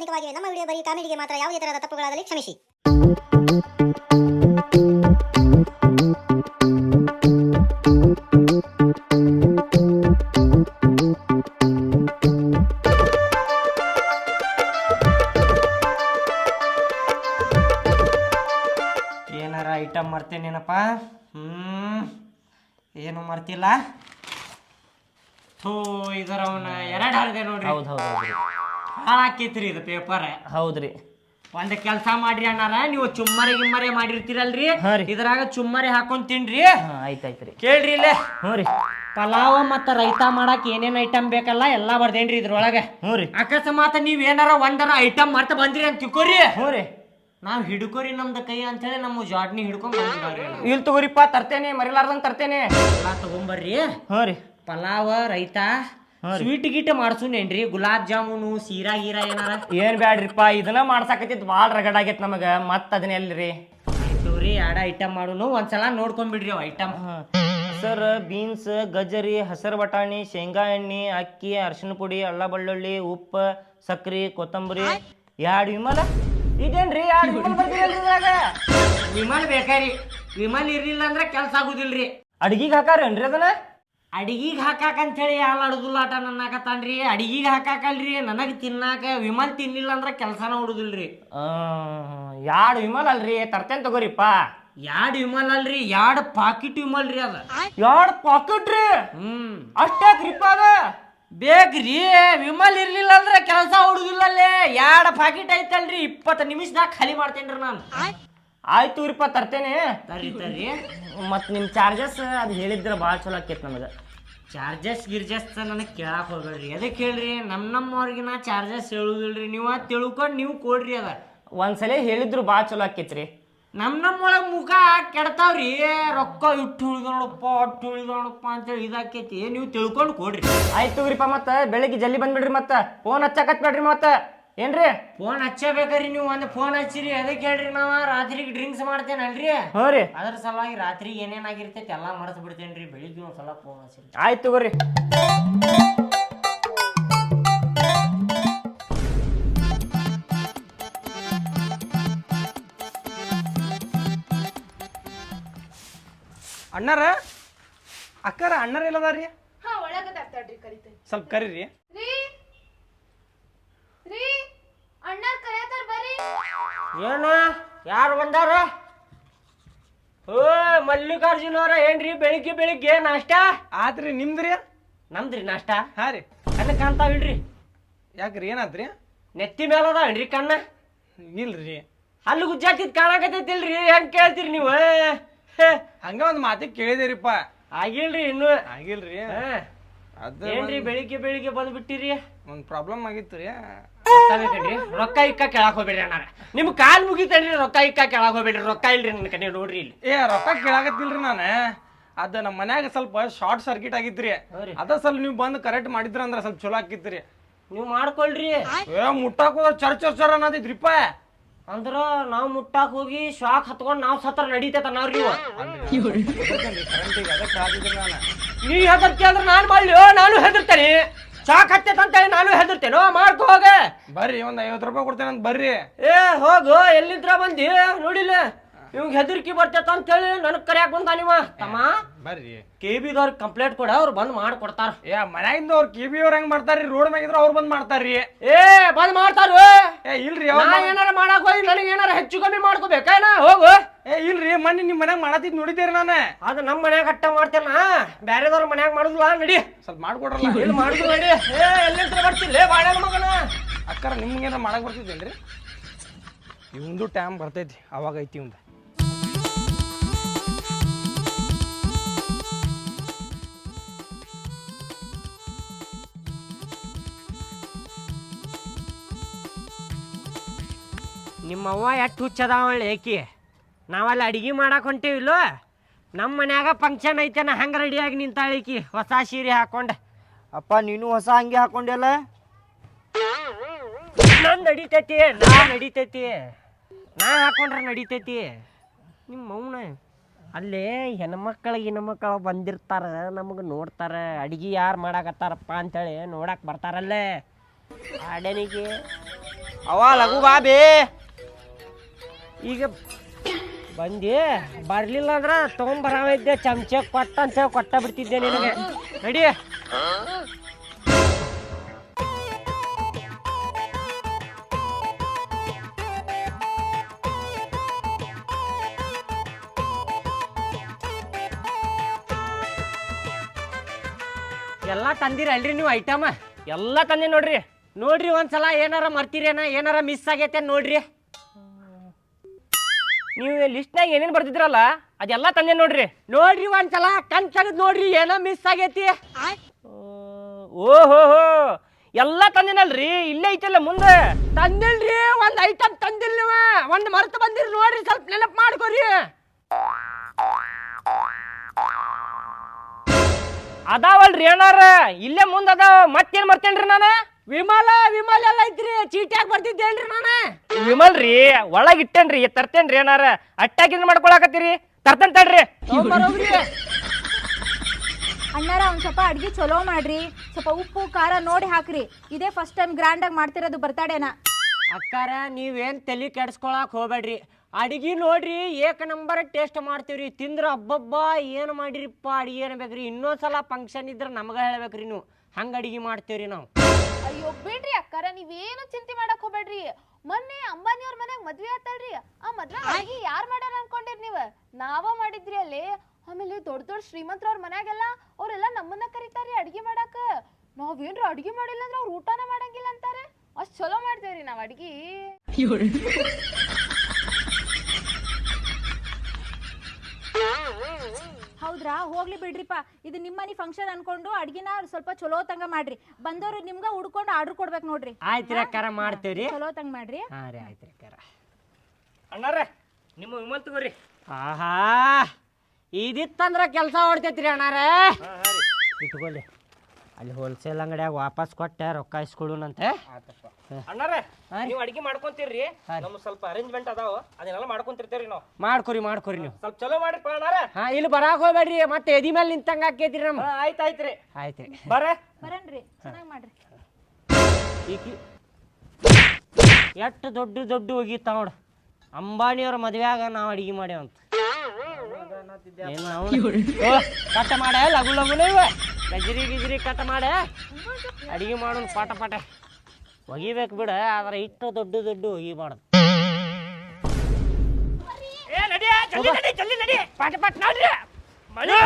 ಕಾಲ್ಪನಿಕವಾಗಿವೆ ನಮ್ಮ ವಿಡಿಯೋ ಬರೀ ಕಾಮಿಡಿಗೆ ಮಾತ್ರ ಯಾವುದೇ ತರಹದ ತಪ್ಪುಗಳಾದಲ್ಲಿ ಕ್ಷಮಿಸಿ. ಏನಾರ ಐಟಮ್ ಮರ್ತೇನೇನಪ್ಪ ಹ್ಮ್ ಏನು ಮರ್ತಿಲ್ಲ? ಥೂ ಇದರ ಅವನ ಎರಡು ಹರಿದೆ ನೋಡ್ರಿ. ಹೌದು ಹೌದು ಹಾಳಾಕೈತ್ರಿ ಇದು ಪೇಪರ್ ಹೌದ್ರಿ. ಒಂದ್ ಕೆಲಸ ಮಾಡ್ರಿ ಅಣ್ಣಾರ ನೀವು ಚುಮ್ಮರಿ ಗಿಮ್ಮರಿ ಮಾಡಿರ್ತೀರಲ್ರಿ? ಹಾ ರೀ. ಇದ್ರಾಗ ಚುಮ್ಮರಿ ಹಾಕೊಂಡ್ ತಿನ್ರಿ. ಆಯ್ತಾಯ್ತ್ರಿ. ಕೇಳ್ರಿ ಇಲ್ಲೇ. ಹ್ಞೂ ರೀ. ಪಲಾವ ಮತ್ತ ರೈತ ಮಾಡಕ್ ಏನೇನ್ ಐಟಮ್ ಬೇಕಲ್ಲ ಎಲ್ಲಾ ಬರ್ದೇನ್ರಿ ಇದ್ರೊಳಗ. ಹ್ಞೂ ರೀ. ಅಕಸ್ಮಾತ್ ನೀವ್ ಏನಾರ ಒಂದರ ಐಟಮ್ ಮಾಡ್ತಾ ಬಂದ್ರಿ ಅಂತ ತಿಳ್ಕೊರಿ. ಹ್ಞೂ ರೀ. ನಾವ್ ಹಿಡ್ಕೋರಿ ನಮ್ದ ಕೈ ಅಂತೇಳಿ ನಮ್ಮ ಜಾಡ್ನಿ ಹಿಡ್ಕೊಂಡ್ ಬಂದಿದ್ದಾವ್ರಿ ಇಲ್ಲಿ ತಗೋರಿಪ್ಪ ತರ್ತೇನೆ ಮರಿಲಾರ್ದಂಗೆ ತರ್ತೇನೆ. ಎಲ್ಲಾ ತಗೊಂಬರ್ರಿ. ಹ್ಞೂ ರೀ. ಪಲಾವ ರೈತ. ಸ್ವೀಟ್ ಗೀಟ್ ಮಾಡ್ಸುನೇನ್ರಿ? ಗುಲಾಬ್ ಜಾಮೂನು ಸೀರಾ ಗೀರಾ ಏನಾರ? ಏನ್ ಬ್ಯಾಡ್ರಿಪ್ಪ ಇದನ್ನ ಮಾಡ್ಸಾಕತ್ತಿದ್ ಭಾಳ ರಗಡ್ ಆಗೈತೆ ನಮಗ. ಮತ್ತೆ ಅದನ್ನ ಎಲ್ರಿ? ಆಯ್ತು ರೀ ಎರಡ ಐಟಮ್ ಮಾಡುನು. ಒಂದ್ಸಲ ನೋಡ್ಕೊಂಡ್ಬಿಡ್ರಿ ಅವ್ ಐಟಮ್ ಸರ್ ಬೀನ್ಸ್ ಗಜರಿ ಹಸಿರು ಬಟಾಣಿ ಶೇಂಗಾ ಎಣ್ಣೆ ಅಕ್ಕಿ ಅರಿಶಿನ ಪುಡಿ ಅಳ್ಳ ಬೆಳ್ಳುಳ್ಳಿ ಉಪ್ಪು ಸಕ್ರಿ ಕೊತ್ತಂಬರಿ. ಎರಡು ವಿಮಲ? ಇದೇನ್ರಿ ಎರಡು ವಿಮಲ್ ಬರ್ತೀರಲ್ರಿ ವಿಮಲ್ ಬೇಕಾರಿ ವಿಮಲ್ ಇರ್ಲಿಲ್ಲ ಅಂದ್ರೆ ಕೆಲ್ಸ ಆಗುದಿಲ್ರಿ. ಅಡ್ಗಿಗೆ ಹಾಕಾರೇನ್ರಿ ಅದನ್ನ? ಅಡಿಗಿಗ್ ಹಾಕಾಕಂಥೇಳಿ ಅಡುದಿಲ್ಲ ಆಟ ನನ್ನಾಕತ್ತಾನ್ರಿ. ಅಡಿಗೆಗೆ ಹಾಕಾಕಲ್ರಿ ನನಗೆ ತಿನ್ನಾಕ ವಿಮಲ್ ತಿನ್ನಿಲ್ಲ ಅಂದ್ರೆ ಕೆಲಸನ ಹುಡುದಿಲ್ರಿ ಯಾಡ್ ವಿಮಲ್ ಅಲ್ರಿ? ತರ್ತೇನೆ ತಗೋರಿಪ್ಪ. ಯಾಡ್ ವಿಮಲ್ ಅಲ್ರಿ? ಯಾಡ್ ಪಾಕಿಟ್ ವಿಮಲ್ ರೀ ಅದ. ಯಾಡ್ ಪಾಕಿಟ್ ರೀ? ಹ್ಮ್. ಅಷ್ಟೇ ಕ್ರಿಪ್ಪ ಅದ ಬೇಕ್ರಿ. ವಿಮಲ್ ಇರ್ಲಿಲ್ಲ ಅಂದ್ರೆ ಕೆಲಸ ಹುಡುದಿಲ್ಲ ಅಲ್ಲೇ ಎರಡ್ ಪಾಕಿಟ್ ಐತಲ್ರಿ? ಇಪ್ಪತ್ತು ನಿಮಿಷದಾಗ ಖಾಲಿ ಮಾಡ್ತೇನ್ರಿ ನಾನು. ಆಯ್ತು ರೀಪ್ಪ ತರ್ತೇನೆ. ತರ್ರಿ ತರ್ರಿ. ಮತ್ತು ನಿಮ್ಮ ಚಾರ್ಜಸ್ ಅದು ಹೇಳಿದ್ರೆ ಭಾಳ ಚಲೋ ಆಕೈತೆ ನಮಗೆ. ಚಾರ್ಜಸ್ ಗಿರ್ಜಸ್ ನನಗೆ ಕೇಳಕ್ ಹೋಗಲ್ರಿ ಅದಕ್ಕೆ ಹೇಳ್ರಿ? ನಮ್ಮ ನಮ್ಮವ್ರಿಗೆ ನಾ ಚಾರ್ಜಸ್ ಹೇಳುದಿಲ್ರಿ. ನೀವು ತಿಳ್ಕೊಂಡು ನೀವು ಕೊಡ್ರಿ ಅದ. ಒಂದ್ಸಲ ಹೇಳಿದ್ರು ಭಾಳ ಚಲೋ ಆಕೈತ್ರಿ ನಮ್ಮ ನಮ್ಮೊಳಗೆ ಮುಖ ಕೆಡ್ತಾವ್ರಿ. ರೊಕ್ಕ ಇಟ್ಟು ಉಳಿದೋಣಪ್ಪ ಅಟ್ಟು ಉಳಿದೋಣಪ್ಪ ಅಂತೇಳಿ ಇದಾಕೈತಿ ನೀವು ತಿಳ್ಕೊಂಡು ಕೊಡ್ರಿ. ಆಯ್ತು ರೀಪ್ಪ ಮತ್ತೆ ಬೆಳಿಗ್ಗೆ ಜಲ್ದಿ ಬಂದ್ಬಿಡ್ರಿ ಮತ್ತೆ. ಫೋನ್ ಹಚ್ಚಕತ್ಬೇಡ್ರಿ ಮತ್ತೆ. ಏನ್ರಿ? ಫೋನ್ ಹಚ್ಚಬೇಕ್ರಿ ನೀವು ಒಂದು ಫೋನ್ ಹಚ್ಚಿರಿ ಅದಕ್ಕೆ ಹೇಳ್ರಿ ನಾವ ರಾತ್ರಿಗೆ ಡ್ರಿಂಕ್ಸ್ ಮಾಡ್ತೇನಲ್ರಿ ಹ್ಞೂ ರೀ. ಅದ್ರ ಸಲುವಾಗಿ ರಾತ್ರಿ ಏನೇನಾಗಿರ್ತೈತಿ ಎಲ್ಲ ಮರೆತು ಬಿಡ್ತೇನ್ರಿ ಬೆಳಿಗ್ಗೆ ಒಂದ್ ಸಲ ಫೋನ್ ಹಚ್ಚಿರಿ. ಆಯ್ತು ತಗೋರಿ. ಅಣ್ಣಾರ? ಅಕ್ಕಾರ ಅಣ್ಣಾರ ಎಲ್ಲದಾರ್ರಿ? ಹಾ ಕರಿತೇನೆ. ಸ್ವಲ್ಪ ಕರೀರಿ. ರೀ ರೀ ಅಣ್ಣಾರ್ ಕರೆಯತಾರ ಬರ್ರಿ ಏನ? ಯಾರು ಬಂದಾರ? ಓ ಮಲ್ಲಿಕಾರ್ಜುನ ಅವ್ರ ಏನ್ರಿ ಬೆಳಿಗ್ಗೆ ಬೆಳಿಗ್ಗೆ ನಾಷ್ಟ? ಆತ್ರಿ ನಿಮ್ದ್ರಿ? ನಮ್ದ್ರಿ ನಾಷ್ಟ? ಹಾರಿ ರೀ. ಕಣ್ಣ ಕಾಣ್ತಾವಿಲ್ರಿ ಯಾಕ್ರಿ ಏನಾದ್ರಿ? ನೆತ್ತಿ ಮೇಲೆ ಅದಾವೇನ್ರಿ ಕಣ್ಣ? ಇಲ್ರಿ. ಅಲ್ಲಿ ಗುಜ್ಜಾಕಿದ್ ಕಾಣಕತ್ತೈತಿಲ್ರಿ ಹೆಂಗ್ ಕೇಳ್ತೀರಿ ನೀವು? ಹೇ, ಹಂಗ ಒಂದ್ ಮಾತಿ ಕೇಳಿದೀರಿಪ್ಪ. ಆಗಿಲ್ರಿ ಇನ್ನು. ಆಗಿಲ್ರಿ. ಹಾ. ಅದ ಏನ್ರಿ ಬೆಳಿಗ್ಗೆ ಬೆಳಿಗ್ಗೆ ಬಂದ್ಬಿಟ್ಟಿರಿ? ಒಂದ್ ಪ್ರಾಬ್ಲಮ್ ಆಗಿತ್ತು ರೀ ರೊಕ್ಕ ಇಕ್ಕ ಕೆಳಕ್ ಹೋಗ್ಬೇಡ್ರಿ ಅಣ್ಣ ನಿಮ್ ಕಾಲ್ ಮುಗಿತೇನ್ರಿ ರೊಕ್ಕ ಇಕ್ಕ ಕೆಳಕ್ ಹೋಗ್ಬೇಡ್ರಿ. ರೊಕ್ಕ ಇಲ್ರಿ ನನ್ನ ಕಡೆ ನೋಡ್ರಿ ಇಲ್ಲಿ. ಏ ರೊಕ್ಕ ಕೇಳಾಕತ್ತಿಲ್ರಿ ನಾನು. ಅದ ನಮ್ಮ ಮನ್ಯಾಗ ಸ್ವಲ್ಪ ಶಾರ್ಟ್ ಸರ್ಕಿಟ್ ಆಗಿದ್ರಿ ಹೌದ್ರಿ. ಅದ ಸ್ವಲ್ಪ ನೀವು ಬಂದು ಕರೆಕ್ಟ್ ಮಾಡಿದ್ರ ಅಂದ್ರ ಸ್ವಲ್ಪ ಚಲೋ ಆಕಿತ್ರಿ ನೀವು ಮಾಡ್ಕೊಳ್ರಿ. ಏ ಮುಟ್ಟಾಕ ಚರ್ ಚರ್ ಚರ್ ಅನ್ನೋದಿದ್ರಿಪ್ಪ ಅಂದ್ರ ನಾವ್ ಮುಟ್ಟಾಕ್ ಹೋಗಿ ಶಾಕ್ ಹತ್ಕೊಂಡ್ ನಾವ್ ಸತ್ರ ನಡೀತೇತ ನಾವ್ರಿ ನೀವು. ಕರೆಂಟಿಗೆ ನಾನು. ನೀವ್ ಹೆದರ್ತಿ ಅಂದ್ರ ನಾನ್ ಮಾಡ್ಲಿ. ನಾನು ಹೆದರ್ತೇನೆ. ಅಂತ ಹೇಳಿ ನಾನು ಹೆದರ್ತೇನೋ? ಮಾಡ್ಕೋ ಹೋಗ. ಬರ್ರಿ ಒಂದ್ ಐವತ್ತು ರೂಪಾಯಿ ಕೊಡ್ತೇನೆ ಅಂತ ಬರ್ರಿ. ಏ ಹೋಗು ಎಲ್ಲಿದ್ರ ಬಂದಿ? ನೋಡಿಲ್ಲ. ಇವಂಗ್ ಹೆದರ್ಕಿ ಬರ್ತೈತ ಅಂತ ಹೇಳಿ ನನಗ್ ಕರ್ಯಾಕ್ ಬಂದ ನೀವ. ತಮ್ಮ ಬರ್ರಿ. ಕೆ ಬಿದವ್ರಿಗೆ ಕಂಪ್ಲೇಂಟ್ ಕೊಡ ಅವ್ರು ಬಂದ್ ಮಾಡ್ಕೊಡ್ತಾರ ಏ ಮನ್ಯಾಗಿಂದ ಅವ್ರ ಕೆ ಬಿ ಅವ್ರ ಹೆಂಗ್ ಮಾಡ್ತಾರ್ರಿ? ರೋಡ್ ಮ್ಯಾಗಿದ್ರ ಅವ್ರು ಬಂದ್ ಮಾಡ್ತಾರ್ರಿ. ಏ ಬಂದ್ ಮಾಡ್ತಾರ ಏ ಇಲ್ರಿ ನಾ ಏನಾರ ಮಾಡಕ್ ಹೋಗಿ ನನಗೆ ಏನಾರ ಹೆಚ್ಚು ಕಮ್ಮಿ ಮಾಡ್ಕೋಬೇಕೇನ ಹೋಗು. ಏ ಇಲ್ರಿ ಮೊನ್ನೆ ನಿಮ್ ಮನ್ಯಾಗ ಮಾಡತಿದ್ ನೋಡಿದ್ದೀರಿ ನಾನು. ಅದು ನಮ್ಮ ಮನ್ಯಾಗ ಅಟ್ಟ ಮಾಡ್ತೇನ ಬ್ಯಾರೆದವ್ರ ಮನ್ಯಾಗ ಮಾಡುದಿಲ್ಲ ನಡಿ. ಸ್ವಲ್ಪ ಮಾಡ್ಕೊಡ್ರಲ್ಲ. ಇಲ್ಲಿ ಮಾಡುದು ನಡಿ. ಏ ಎಲ್ಲಿಂತ್ರ ಬರ್ತಿಲ್ಲ ಬಾಳ ಮಗನ. ಅಕ್ಕಾರ ನಿಮ್ಗೇನ ಮಾಡಕ್ ಬರ್ತಿದ್ದೇನ್ರಿ ಇವಂದು ಟೈಮ್ ಬರ್ತೈತಿ ಅವಾಗ ಐತಿ ಇವಂದ. ನಿಮ್ಮವ್ವ ಎಷ್ಟು ಹುಚ್ಚದಾವಳ್ಳಿ ಏಕಿ? ನಾವಲ್ಲಿ ಅಡಿಗೆ ಮಾಡಕ್ ಹೊಂಟೇವಿಲ್ಲೋ ನಮ್ಮ ಮನ್ಯಾಗ ಫಂಕ್ಷನ್ ಐತೆನ ಹಂಗ ರೆಡಿಯಾಗಿ ನಿಂತಾಳಿಕಿ ಹೊಸ ಸೀರೆ ಹಾಕೊಂಡ. ಅಪ್ಪ ನೀನು ಹೊಸ ಹಂಗೆ ಹಾಕೊಂಡೆಲ್ಲ? ನನ್ ನಡಿತೈತಿ ನಾ ನಡಿತೈತಿ. ನಾ ಹಾಕೊಂಡ್ರೆ ನಡಿತೈತಿ. ನಿಮ್ಮ ಮೌನ? ಅಲ್ಲೇ ಹೆಣ್ಮಕ್ಳು ಹೆಣ್ಮಕ್ಳು ಬಂದಿರ್ತಾರ ನಮಗೆ ನೋಡ್ತಾರೆ. ಅಡಿಗೆ ಯಾರು ಮಾಡಾಕತ್ತಾರಪ್ಪ ಅಂತೇಳಿ ನೋಡಕ್ಕೆ ಬರ್ತಾರಲ್ಲೇ. ಆಡನಿಗೆ ಅವ ಲಘು ಬಾ ಬೇ ಈಗ ಬಂದಿ? ಬರ್ಲಿಲ್ಲ ಅಂದ್ರ ತಗೊಂಬರಾವಿದ್ದೆ ಚಮಚ ಕೊಟ್ಟ ಅಂತ ಕೊಟ್ಟ ಬಿಡ್ತಿದ್ದೆ ನಿನಗೆ. ನಡಿ. ಎಲ್ಲ ತಂದಿರಲ್ರಿ ನೀವು ಐಟಮ್? ಎಲ್ಲ ತಂದಿ ನೋಡ್ರಿ. ನೋಡ್ರಿ ಒಂದ್ಸಲ ಏನಾರ ಮರ್ತಿರೇನ? ಏನಾರ ಮಿಸ್ ಆಗೈತೆ ನೋಡ್ರಿ. ನೀವು ಲಿಸ್ಟ್ನಾಗ ಏನೇನು ಬರ್ತಿದ್ರಲ್ಲ ಅದೆಲ್ಲ ತಂದೆ ನೋಡ್ರಿ. ನೋಡ್ರಿ ಒಂದ್ಸಲ ಕಣ್ ತೆಗದ್ ನೋಡ್ರಿ ಏನೋ ಮಿಸ್ ಆಗೈತಿ. ಓಹೋ ಹೋ ಎಲ್ಲ ತಂದಿನಲ್ರಿ ಇಲ್ಲೇ ಐತಲ್ಲ ಮುಂದೆ? ತಂದಿಲ್ರಿ ಒಂದ್ ಐಟಮ್ ತಂದಿಲ್ ನೀವ. ಒಂದ್ ಮರೆತು ಬಂದಿರಿ ನೋಡ್ರಿ ಸ್ವಲ್ಪ ನೆನಪ್ ಮಾಡ್ಕೊರಿ. ಅದಾವಲ್ರಿ ಏನಾರ ಇಲ್ಲೇ ಮುಂದೆ ಅದಾವ ಮತ್ತೇನ್ ಮರ್ತೇನ್ರಿ ನಾನು? ವಿಮಲ ವಿಮಲ್ ಎಲ್ಲ ಐತ್ರಿ ಚೀಟ್ಯಾಗ ಬರ್ತಿದ್ದೇನ್ರಿ ನಾನು? ವಿಮಲ್ ರೀ ಒಳಗಿಟ್ಟೇನ್ರಿ ತರ್ತೇನ್ರಿ ಏನಾರ. ಅಟ್ಟಾಕಿದ್ ಮಾಡ್ಕೊಳಕತ್ತೀರಿ. ತರ್ತೇನ್ ತಡ್ರಿ. ಅಣ್ಣಾರ ಒಂದ್ ಸ್ವಲ್ಪ ಅಡ್ಗೆ ಚಲೋ ಮಾಡ್ರಿ. ಸ್ವಲ್ಪ ಉಪ್ಪು ಖಾರ ನೋಡಿ ಹಾಕ್ರಿ. ಇದೇ ಫಸ್ಟ್ ಟೈಮ್ ಗ್ರ್ಯಾಂಡ್ ಆಗಿ ಮಾಡ್ತಿರೋದು ಬರ್ತಡೇನ. ಅಕ್ಕಾರ ನೀವೇನ್ ತಲೆ ಕೆಡ್ಸ್ಕೊಳಕ್ ಹೋಗ್ಬೇಡ್ರಿ. ಅಡಿಗೆ ನೋಡ್ರಿ ಏಕ ನಂಬರ್ ಟೇಸ್ಟ್ ಮಾಡ್ತೀವ್ರಿ. ತಿಂದ್ರ ಅಬ್ಬಬ್ಬಾ ಏನು ಮಾಡಿರಿಪ್ಪ ಅಡಿಗೆ ಅನ್ಬೇಕ್ರಿ. ಇನ್ನೊಂದ್ಸಲ ಫಂಕ್ಷನ್ ಇದ್ರೆ ನಮಗ ಹೇಳ್ಬೇಕ್ರಿ ನೀವು. ಹಂಗ ಅಡಿಗೆ ಮಾಡ್ತೀವ್ರಿ ನಾವು. ಅಯ್ಯೋ, ಬಿಡ್ರಿ ಅಕ್ಕಾರ, ನೀವೇನು ಚಿಂತೆ ಮಾಡಕ್ ಹೋಗ್ಬೇಡ್ರಿ. ಮೊನ್ನೆ ಅಂಬಾನಿ ಅವ್ರ ಮನೆಗ್ ಮದ್ವೆ ಆತಲ್ರಿ. ಆ ಮದ್ವೆ ಅಡಿಗೆ ಯಾರ್ ಮಾಡ್ಯಾರ ಅನ್ಕೊಂಡಿರ್ ನೀವ್? ನಾವ ಮಾಡಿದ್ರಿ ಅಲ್ಲಿ. ಆಮೇಲೆ ದೊಡ್ಡ ದೊಡ್ಡ ಶ್ರೀಮಂತರ ಅವ್ರ ಮನ್ಯಾಗೆಲ್ಲ ಅವ್ರೆಲ್ಲ ನಮ್ಮನ್ನ ಕರೀತಾರ್ರಿ ಅಡಿಗೆ ಮಾಡಾಕ. ನಾವೇನ್ರ ಅಡಿಗೆ ಮಾಡಿಲ್ಲ ಅಂದ್ರೆ ಅವ್ರ ಊಟನ ಮಾಡಂಗಿಲ್ಲ ಅಂತಾರೆ. ಅಷ್ಟ್ ಚಲೋ ಮಾಡ್ತೇವ್ರಿ ನಾವ್ ಅಡಿಗೆ. ಹೌದ್ರಾ? ಹೋಗ್ಲಿ ಬಿಡ್ರಿಪ್ಪ. ಇದು ನಿಮ್ಮನಿ ಫಂಕ್ಷನ್ ಅನ್ಕೊಂಡು ಅಡ್ಗಿನ ಸ್ವಲ್ಪ ಚಲೋ ತಂಗ ಮಾಡ್ರಿ. ಬಂದವ್ರು ನಿಮ್ಗ ಹುಡ್ಕೊಂಡು ಆರ್ಡರ್ ಕೊಡ್ಬೇಕು ನೋಡ್ರಿ. ಆಯ್ತ್ರಿ ಅಕ್ಕಾರ ಮಾಡ್ತೇವ್ರಿ. ಚಲೋ ತಂಗ ಮಾಡ್ರಿ. ಹಾ ರೀ ಅಕ್ಕಾರ. ಅಣ್ಣಾರ ನಿಮ್ಮ ವಿಮಲ್ ತಗೋರಿ. ಆಹಾ ಇದಿತ್ತಂದ್ರ ಕೆಲಸ ಹೊಡ್ತೈತ್ರಿ ಅಣ್ಣಾರೇ. ಇಟ್ಕೊಳ್ಳಿ ಅಲ್ಲಿ ಹೋಲ್ಸೇಲ್ ಅಂಗಡಿಯಾಗ ವಾಪಸ್ ಕೊಟ್ಟೆ ರೊಕ್ಕ ಇಸ್ಕೊಳುನಂತೆ ಅಣ್ಣಾರ ನೀವು ಅಡಿಗೆ ಮಾಡ್ಕೊಂತೀರ್ರಿ. ನಮ್ ಸ್ವಲ್ಪ ಅರೇಂಜ್ಮೆಂಟ್ ಅದಾವ. ಅದನ್ನೆಲ್ಲ ಮಾಡ್ಕೊಂತಿರ್ತೇವ್ರಿ ನಾವು. ಮಾಡ್ಕೊರಿ ಮಾಡ್ಕೊರಿ ನೀವು. ಸ್ವಲ್ಪ ಚಲೋ ಮಾಡ್ರಿಪ್ಪ ಅಣ್ಣಾರ. ಹಾ ಇಲ್ಲಿ ಬರಾಕ್ ಹೋಗ್ಬೇಡ್ರಿ. ಮತ್ತೆ ಎದಿ ಮೇಲೆ ನಿಂತಂಗ ಆಕೈತ್ರಿ ನಮ್ ಆಯ್ತು ಆಯ್ತ್ ಆಯ್ತ್ರಿ. ಆಯ್ತ್ರಿ ಬರ. ಬರನ್ರಿ ಚೆನ್ನಾಗಿ ಮಾಡ್ರಿ. ಈಕಿ ಎಷ್ಟು ದೊಡ್ಡ ದೊಡ್ಡ ಹೋಗಿತ್ತ ನೋಡ. ಅಂಬಾನಿಯವ್ರ ಮದ್ವೆಯಾಗ ನಾವು ಅಡಿಗೆ ಮಾಡ್ಯಾವಂತ. ಕಟ್ ಮಾಡ ಲಗು ಲಗುನ ಇವ. ಗಜ್ರಿ ಗಿಜ್ರಿ ಕಟ್ ಮಾಡ. ಅಡಿಗೆ ಮಾಡೋನ್ ಪಾಟ ಪಾಟ ಒಗಿಬೇಕು ಬಿಡ ಆದ್ರೆ ಇಟ್ಟು ದೊಡ್ಡ ದೊಡ್ಡ ಒಗಿಬಾರ್ದು ಏ ನಡಿ ಜಲ್ದಿ ನಡಿ ಜಲ್ದಿ ನಡಿ. ಪಾಟ ಪಾಟ ನೋಡ್ರಿ. ಮಳೆ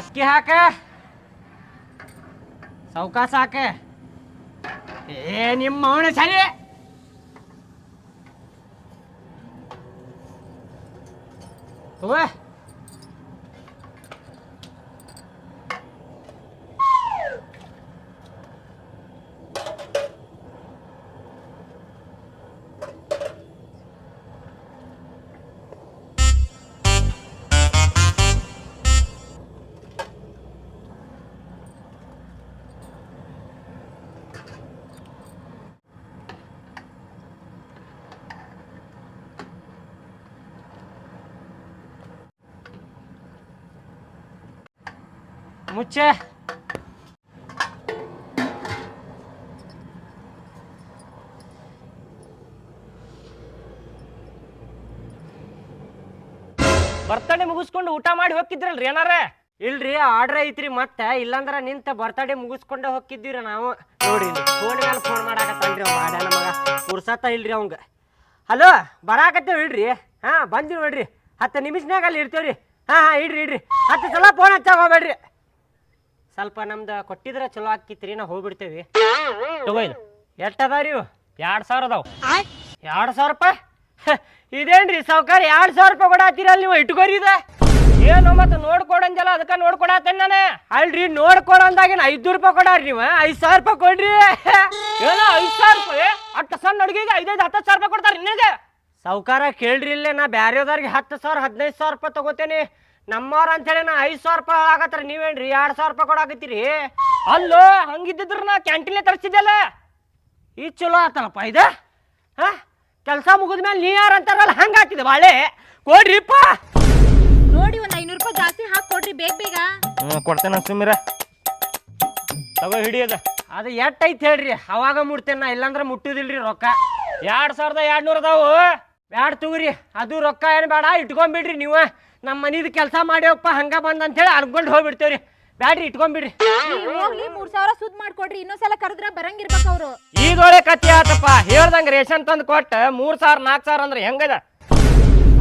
ಅಕ್ಕಿ ಹಾಕ. ಸೌಕಾಸ ಹಾಕ. ಏ ನಿಮ್ಮ ಅವನ ಸರಿ. ಹೋಗ ಮುಚ್ಚೆ. ಬರ್ತಡೇ ಮುಗಿಸ್ಕೊಂಡು ಊಟ ಮಾಡಿ ಹೋಗಿದ್ರಲ್ರಿ ಏನಾರ? ಇಲ್ರಿ ಆರ್ಡ್ರ್ ಐತ್ರಿ ಮತ್ತೆ. ಇಲ್ಲಾಂದ್ರ ನಿಂತ ಬರ್ತಡೇ ಮುಗಿಸ್ಕೊಂಡೆ ಹೋಗಿದ್ದೀವ್ರಿ ನಾವು. ನೋಡಿ ಫೋನ್ ಮೇಲೆ ಫೋನ್ ಮಾಡಾಕತ್ತಲ್ರಿ ಅವ ಮಾಡ್ಯಾನ ಮಗ. ಪುರ್ಸತ್ತ ಇಲ್ರಿ ಅವಂಗ. ಹಲೋ, ಬರಾಕತ್ತೇವ್ ಇಡ್ರಿ. ಹಾ, ಬಂದಿವಿ ನೋಡ್ರಿ. ಹತ್ತು ನಿಮಿಷನಾಗ ಅಲ್ಲಿ ಇರ್ತೇವ್ರಿ. ಹಾ ಹಾ, ಇಡ್ರಿ ಇಡ್ರಿ. ಹತ್ತು ಸಲ ಫೋನ್ ಹಚ್ಚಾಗ ಹೋಗ್ಬೇಡ್ರಿ. ಸ್ವಲ್ಪ ನಮ್ದು ಕೊಟ್ಟಿದ್ರೆ ಚಲೋ ಆಕಿತ್ರಿ ನಾವು ಹೋಗ್ಬಿಡ್ತೇವಿ. ತಗೋ ಇದು ಎಷ್ಟು ಅದಾರಿ ಇವು? ಎರಡು ಸಾವಿರ ಅದಾವ. ಎರಡು ಸಾವಿರ ರೂಪಾಯಿ? ಹ, ಇದೇನ್ರಿ ಸಾವ್ಕಾರ? ಎರಡು ಸಾವಿರ ರೂಪಾಯಿ ಕೊಡಾತೀರಲ್ಲ ನೀವು ಇಟ್ಕೋರಿ ಇದೆ? ಏನು ಮತ್ತೆ ನೋಡ್ಕೊಡಂಜಲ್ಲ ಅದಕ್ಕೆ ನೋಡ್ಕೊಡತ್ತೇನೆ ನಾನು. ಅಲ್ರಿ ನೋಡ್ಕೊಡಂದಾಗೇನು ಐದು ರೂಪಾಯಿ ಕೊಡಾರಿ ನೀವು ಐದು ಸಾವಿರ ರೂಪಾಯಿ ಕೊಡ್ರಿ. ಏನೋ ಐದು ಸಾವಿರ ರೂಪಾಯಿ ಅಷ್ಟು ಸಣ್ಣ ಅಡುಗೆಗೆ ಐದೈದು ಹತ್ತು ಸಾವಿರ ರೂಪಾಯಿ ಕೊಡ್ತಾರೆ ನಿನಗೆ. ಸಾವ್ಕಾರ ಕೇಳ್ರಿ ಇಲ್ಲೇ ನಾ ಬ್ಯಾರೆದವ್ರಿಗೆ ಹತ್ತು ಸಾವಿರ ಹದಿನೈದು ಸಾವಿರ ರೂಪಾಯಿ ತಗೋತೇನೆ. ನಮ್ಮವ್ರ ಅಂತೇಳಿ ನಾ ಐದು ಸಾವಿರ ರೂಪಾಯಿ ಆಗತ್ತಾರ ನೀವೇನ್ರಿ ಎರಡು ಸಾವಿರ ರೂಪಾಯಿ ಕೊಡಾಕತ್ತೀರಿ? ಅಲ್ಲೋ ಹಂಗಿದ್ದಿದ್ರ ನಾ ಕ್ಯಾಂಟೀನ್ಲೇ ತರಿಸಿದ್ದಲ್ಲ ಈ ಚಲೋ ಆತಲ್ಲಪ್ಪ ಇದು. ಹಾ? ಕೆಲಸ ಮುಗಿದ್ಮೇಲೆ ನೀ ಯಾರು ಅಂತಾರಲ್ಲ ಹಂಗೆ ಹಾಕಿದೆ ಬಾಳೆ. ಕೊಡ್ರಿಪ್ಪ. ನೋಡಿ ಒಂದ್ ಐನೂರು ರೂಪಾಯಿ ಜಾಸ್ತಿ ಹಾಕಿ ಕೊಡ್ರಿ ಬೇಗ ಬೇಗ. ಹ್ಞೂ ಕೊಡ್ತೇನೆ ಸುಮ್ಮಿರ. ತಗೋ ಹಿಡಿಯೋದ ಅದು. ಎಟ್ ಐತೆ ಹೇಳ್ರಿ ಅವಾಗ ಮುಟ್ತೇನೆ ನಾ ಇಲ್ಲಾಂದ್ರೆ ಮುಟ್ಟುದಿಲ್ರಿ ರೊಕ್ಕ. ಎರಡು ಸಾವಿರದ ಎರಡು ನೂರು ಅದಾವು. ಬ್ಯಾಡ ತಗೋರಿ ಅದು ರೊಕ್ಕ ಏನು ಬೇಡ ಇಟ್ಕೊಂಬಿಡ್ರಿ ನೀವು. ನಮ್ಮ ಮನಿದು ಕೆಲಸ ಮಾಡ್ಯವಪ್ಪ ಹಂಗ ಬಂದ್ ಅಂತೇಳಿ ಅನ್ಕೊಂಡು ಹೋಗ್ಬಿಡ್ತೇವ್ರಿ. ಬ್ಯಾಡ್ರಿ ಇಟ್ಕೊಂಡ್ಬಿಡ್ರಿ ನೀವ್ ಹೋಗ್ಲಿ ಮೂರ್ ಸಾವಿರ ಸುದ್ ಮಾಡ್ಕೊಡ್ರಿ ಇನ್ನೊಂದ್ಸಲ ಕರೆದ್ರ ಬರಂಗಿರ್ಬೇಕು ಅವ್ರು. ಈಗೊಳೆ ಕತ್ತಿ ಆತಪ್ಪ ಹೇಳ್ದಂಗ ರೇಷನ್ ತಂದು ಕೊಟ್ಟ ಮೂರ್ ಸಾವಿರ ನಾಲ್ಕು ಸಾವಿರ ಅಂದ್ರೆ ಹೆಂಗದ?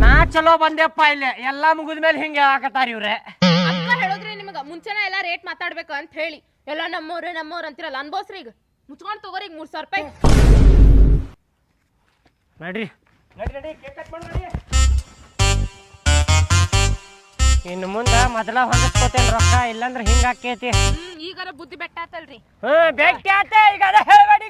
ನಾ ಚಲೋ ಬಂದೆಪ್ಪ ಇಲ್ಲಿ ಎಲ್ಲ ಮುಗಿದ್ಮೇಲೆ ಹಿಂಗೆ ಹಾಕತ್ತಾರ ಇವ್ರೆ. ಅಂತ ಹೇಳೋದ್ರಿ ನಿಮಗ ಮುಂಚೆನೆ ಎಲ್ಲ ರೇಟ್ ಮಾತಾಡ್ಬೇಕು ಅಂತ ಹೇಳಿ. ಎಲ್ಲ ನಮ್ಮವ್ರೆ ನಮ್ಮವ್ರ ಅಂತಿರಲ್ಲ ಅನ್ಬೋಸ್ರಿ ಈಗ. ಮುಚ್ಕೊಂಡ್ ತಗೋರಿ ಈಗ ಮೂರ್ ಸಾವಿರ ರೂಪಾಯಿ. ನಡ್ರಿ. ನಡಿ ನಡಿ ಕೇಕ್ ಕಟ್ ಮಾಡಿ ಇನ್ನು ಮುಂದೆ ಮೊದಲ ಹೊಂದಿಸ್ಕೋತೇನೆ ರೊಕ್ಕ ಇಲ್ಲಾಂದ್ರೆ ಹಿಂಗ ಆಕೈತಿ ಹ್ಮ್ ಈಗಾರ ಬುದ್ಧಿ ಬೆಟ್ಟ ಆತಲ್ರಿ ಹ್ಞೂ ಬೆಟ್ಟಿ ಆತ ಈಗ ಅದ ಹೇಳ್ಬೇಡಿ